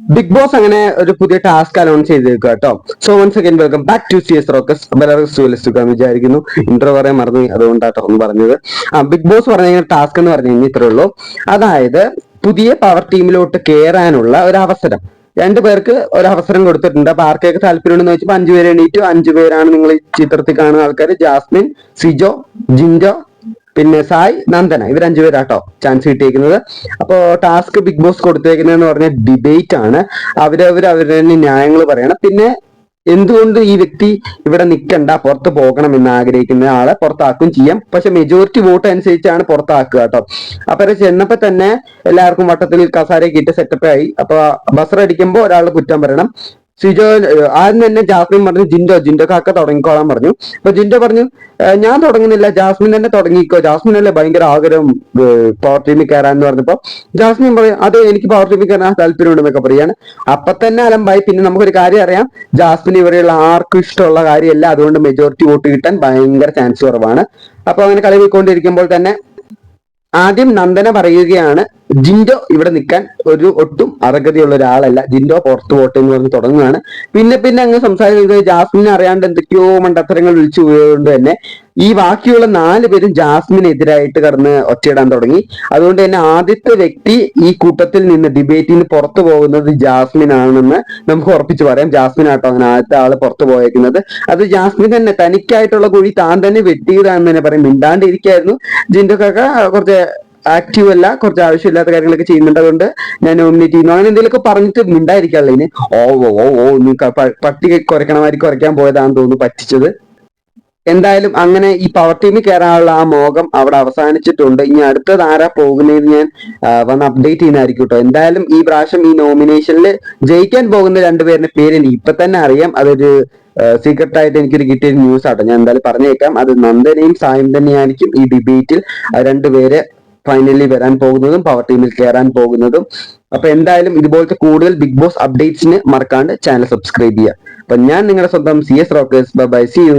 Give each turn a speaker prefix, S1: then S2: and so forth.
S1: Big boss അങ്ങനെ ഒരു പുതിയ ടാസ്ക് അനൗൺസ് ചെയ്തേക്കുക കേട്ടോ so once again welcome back to C S rockers സുഖം വിചാരിക്കുന്നു. ഇന്റർവ്യൂ പറയാൻ മറന്നു. അതുകൊണ്ടാട്ടോ ഒന്ന് പറഞ്ഞത്. ആ ബിഗ് ബോസ് പറഞ്ഞ ടാസ്ക് എന്ന് പറഞ്ഞു കഴിഞ്ഞാൽ ഇത്രേ ഉള്ളൂ. അതായത് പുതിയ പവർ ടീമിലോട്ട് കയറാനുള്ള ഒരു അവസരം. രണ്ടു പേർക്ക് ഒരു അവസരം കൊടുത്തിട്ടുണ്ട്. അപ്പൊ ആർക്കൊക്കെ താല്പര്യമുണ്ടെന്ന് വെച്ചപ്പോ അഞ്ചു പേര് എണീറ്റു. അഞ്ചു പേരാണ് നിങ്ങൾ ചിത്രത്തിൽ കാണുന്ന ആൾക്കാർ ജാസ്മിൻ സിജോ ജിൻജോ പിന്നെ സായ് നന്ദന ഇവർ അഞ്ചുപേരാട്ടോ ചാൻസ് കിട്ടിയിരിക്കുന്നത്. അപ്പോ ടാസ്ക് ബിഗ് ബോസ് കൊടുത്തേക്കുന്നതെന്ന് പറഞ്ഞ ഡിബേറ്റ് ആണ്. അവരവർ അവരുടെ ന്യായങ്ങൾ പറയണം. പിന്നെ എന്തുകൊണ്ട് ഈ വ്യക്തി ഇവിടെ നിൽക്കണ്ട പുറത്ത് പോകണം എന്ന് ആഗ്രഹിക്കുന്ന ആളെ പുറത്താക്കും ചെയ്യാം. പക്ഷെ മെജോറിറ്റി വോട്ട് അനുസരിച്ചാണ് പുറത്താക്കുക കേട്ടോ. അപ്പൊ ചെന്നപ്പോ തന്നെ എല്ലാവർക്കും വട്ടത്തിൽ കസാരയൊക്കെ ഇട്ട് സെറ്റപ്പ് ആയി. അപ്പൊ ബസർ അടിക്കുമ്പോൾ ഒരാൾ കുറ്റം പറയണം. സിജോ ആദ്യം തന്നെ ജാസ്മിൻ പറഞ്ഞു ജിൻഡോ ജിൻഡോ കാക്ക തുടങ്ങിക്കോളാൻ പറഞ്ഞു. അപ്പൊ ജിൻഡോ പറഞ്ഞു ഞാൻ തുടങ്ങുന്നില്ല ജാസ്മിൻ തന്നെ തുടങ്ങിക്കോ. ജാസ്മിൻ അല്ലേ ഭയങ്കര ആഗ്രഹം പവർ ടീമിൽ കയറാന്ന് പറഞ്ഞപ്പോ. ജാസ്മിൻ പറയും അത് എനിക്ക് പവർ ടീമിൽ കയറാൻ താല്പര്യമുണ്ടെന്നൊക്കെ പറയാണ്. അപ്പൊ തന്നെ അലമ്പായി. പിന്നെ നമുക്കൊരു കാര്യം അറിയാം ജാസ്മിൻ ഇവരെയുള്ള ആർക്കും ഇഷ്ടമുള്ള കാര്യമല്ല. അതുകൊണ്ട് മെജോറിറ്റി വോട്ട് കിട്ടാൻ ഭയങ്കര ചാൻസ് കുറവാണ്. അപ്പൊ അങ്ങനെ കളി പോയിക്കൊണ്ടിരിക്കുമ്പോൾ തന്നെ ആദ്യം നന്ദന പറയുകയാണ്. ജിൻഡോ ഇവിടെ നിൽക്കാൻ ഒരു ഒട്ടും അർഹതയുള്ള ഒരാളല്ല. ജിൻഡോ പുറത്തു പോട്ടെ എന്ന് പറഞ്ഞ് തുടങ്ങുകയാണ് പിന്നെ പിന്നെ അങ്ങ് സംസാരിക്കുന്നത് ജാസ്മിനെ അറിയാണ്ട് എന്തൊക്കെയോ മണ്ടത്തരങ്ങൾ വിളിച്ചു പോയതുകൊണ്ട് തന്നെ ഈ ബാക്കിയുള്ള നാല് പേരും ജാസ്മിനെതിരായിട്ട് കടന്ന് ഒറ്റയിടാൻ തുടങ്ങി. അതുകൊണ്ട് തന്നെ ആദ്യത്തെ വ്യക്തി ഈ കൂട്ടത്തിൽ നിന്ന് ഡിബേറ്റിൽ നിന്ന് പുറത്തു പോകുന്നത് ജാസ്മിൻ ആണെന്ന് നമുക്ക് ഉറപ്പിച്ചു പറയാം. ജാസ്മിൻ ആട്ടോ അങ്ങനെ ആദ്യത്തെ ആൾ പുറത്തു പോയേക്കുന്നത്. അത് ജാസ്മിൻ തന്നെ തനിക്കായിട്ടുള്ള കുഴി താൻ തന്നെ വെട്ടിയതാണെന്ന് തന്നെ പറയും. മിണ്ടാണ്ടിരിക്കായിരുന്നു. ജിൻഡോ കുറച്ച് ആക്റ്റീവ് അല്ല കുറച്ച് ആവശ്യമില്ലാത്ത കാര്യങ്ങളൊക്കെ ചെയ്യുന്നുണ്ട്. അതുകൊണ്ട് ഞാൻ നോമിനേറ്റ് ചെയ്യുന്നു. അങ്ങനെ എന്തെങ്കിലുമൊക്കെ പറഞ്ഞിട്ട് മിണ്ടായിരിക്കാനുള്ള ഇനി. ഓ ഓ ഓ നീ പട്ടി കുറയ്ക്കണമാതിരി കുറയ്ക്കാൻ പോയതാണെന്ന് തോന്നുന്നു പറ്റിച്ചത്. എന്തായാലും അങ്ങനെ ഈ പവർ ടീമിൽ കയറാനുള്ള ആ മോഹം അവിടെ അവസാനിച്ചിട്ടുണ്ട്. ഇനി അടുത്തത് ആരാ പോകുന്നത് ഞാൻ വന്ന് അപ്ഡേറ്റ് ചെയ്യുന്നതായിരിക്കും കേട്ടോ എന്തായാലും ഈ പ്രാവശ്യം ഈ നോമിനേഷനിൽ ജയിക്കാൻ പോകുന്ന രണ്ടുപേരുടെ പേര് എനിക്ക് ഇപ്പൊ തന്നെ അറിയാം. അതൊരു സീക്രട്ട് ആയിട്ട് എനിക്കൊരു കിട്ടിയ ന്യൂസ് ആട്ടോ. ഞാൻ എന്തായാലും പറഞ്ഞേക്കാം. അത് നന്ദനയും സായും തന്നെയായിരിക്കും ഈ ഡിബേറ്റിൽ രണ്ടുപേര് ഫൈനലി വരാൻ പോകുന്നതും പവർ ടീമിൽ കയറാൻ പോകുന്നതും. അപ്പൊ എന്തായാലും ഇതുപോലത്തെ കൂടുതൽ ബിഗ് ബോസ് അപ്ഡേറ്റ്സിന് മറക്കാണ്ട് ചാനൽ സബ്സ്ക്രൈബ് ചെയ്യുക. അപ്പൊ ഞാൻ നിങ്ങളുടെ സ്വന്തം C S rockers bye see you